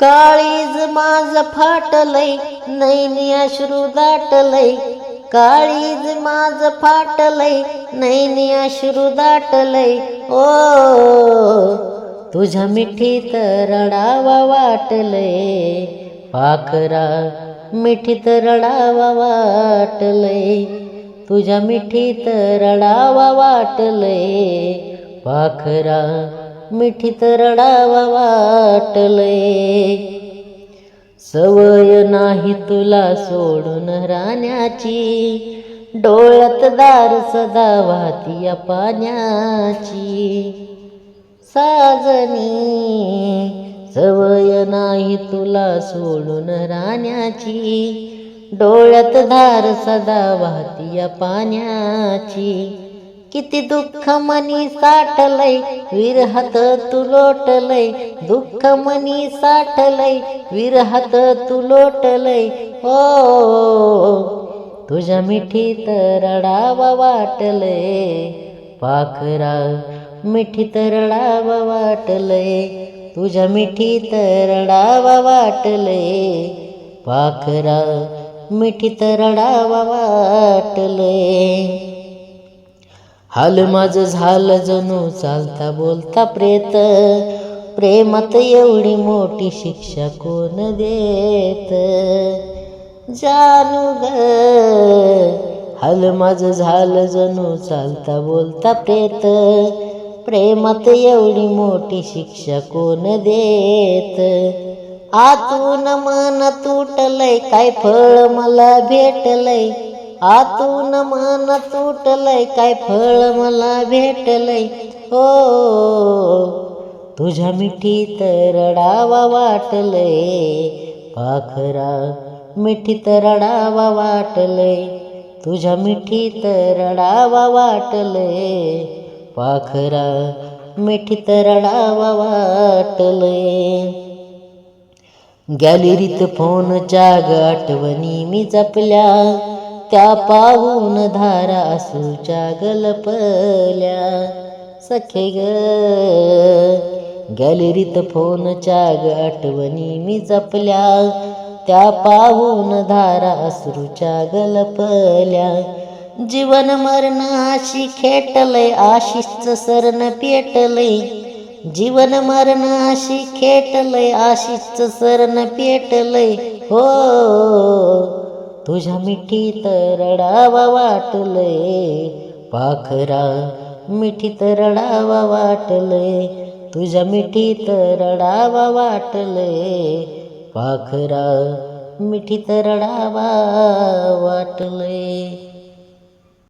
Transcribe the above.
काळीज माझ फाटलय नैनी अश्रू दाटलय. काळीज माझ फाटलय नैनी अश्रू दाटलय. ओ तुझ्या मिठीत रडावा वाटलय. पाखरा मिठीत रडावा वाटलय. तुझ्या मिठीत रडावा वाटलय. पाखरा मिठीत रडावा वाटले सवय नाही तुला सोडून राहण्याची डोळ्यात दार सदा वाहतीया पाण्याची. साजनी सवय नाही तुला सोडून राहण्याची डोळ्यात धार सदा वाहतीया पाण्याची. किती दुःख मनी साठलय विरहत तू लोटलय. दुःख मनी साठलय विरहत तू लोटलय. हो तुझ्या मिठीत रडावा वाटलय. पाखरा मिठीत रडावा वाटलय. तुझ्या मिठीत रडावा वाटलय. पाखरा मिठीत रडावा वाटलय. हाल माझ झालं जणू चालता बोलता प्रेत. प्रेमात एवढी मोठी शिक्षा कोण देत? जानू ग. हल माझं झालं जणू चालता बोलता प्रेत. प्रेमात एवढी मोठी शिक्षा कोण देत? आतून मन तुटलंय काय फळ मला भेटलंय? आतून मन तुटलंय काय फळ मला भेटलंय. हो तुझ्या मिठीत रडावा वाटलंय. पाखरा मिठीत रडावा वाटलंय. तुझ्या मिठीत रडावा वाटलंय. पाखरा मिठीत रडावा वाटलंय. गॅलरीत फोनच्या ग आठवणी मी जपल्या. त्या पाहून धारा असूच्या गलपल्या. सखे ग गॅलरीत फोनच्या ग आठवणी मी जपल्या. त्या पाहून धारा अश्रूच्या गलपल्या. जीवन मरणाशी खेटलय आशिषच सरण पेटलय. जीवन मरणाशी खेटलय आशिषचं सरण पेटलय. हो तुझ्या मिठीत रडावा वाटलंय. पाखरा मिठीत रडावा वाटलंय. तुझ्या मिठीत रडावा वाटलंय. पाखरा मिठीत रडावा वाटलंय.